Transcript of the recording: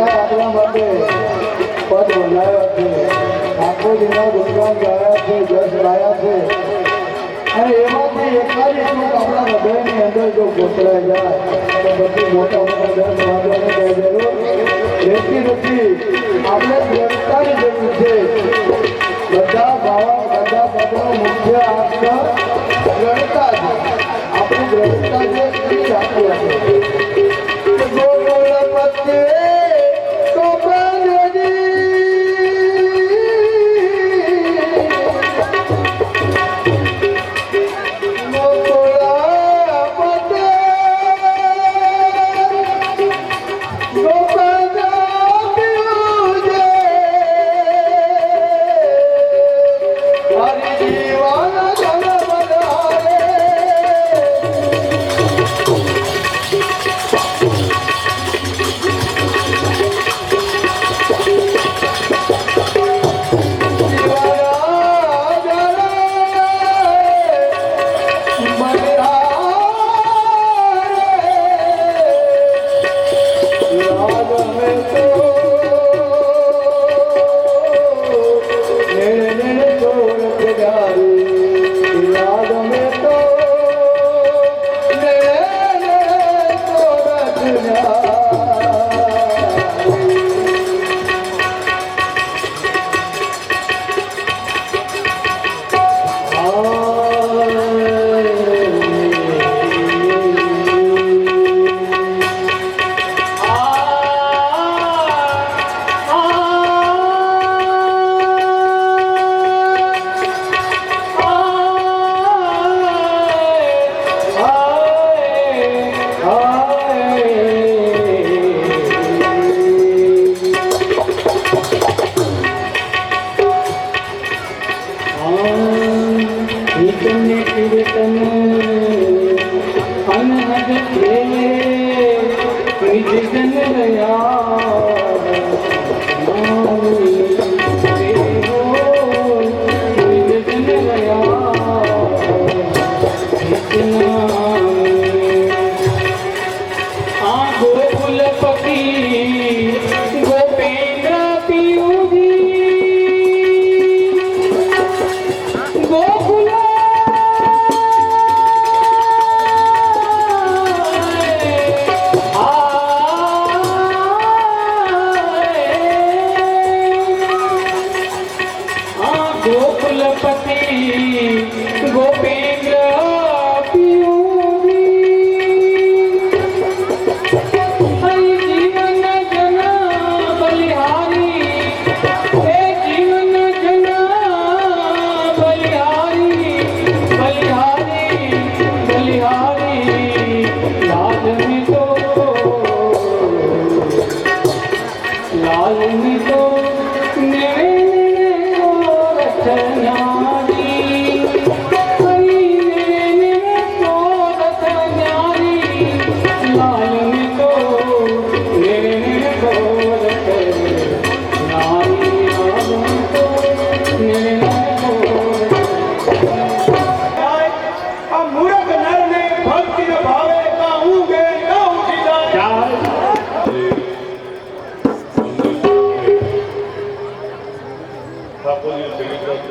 આપણા માટે પદ બનાવ્યા છે. ઠાકોરજીના ગુણગાન ગાયા છે જસ ગાયા છે. અને એમાંથી આપણા હૃદયની અંદર જો ગોતરાઈ જાય, તો પછી મોટા મોટા કઈ જરૂર રહેતી નથી, આપણે દ્રઢતાની જરૂર છે. ఇతనే తిరుతను అనహజ ప్రేమే విజయ Bye.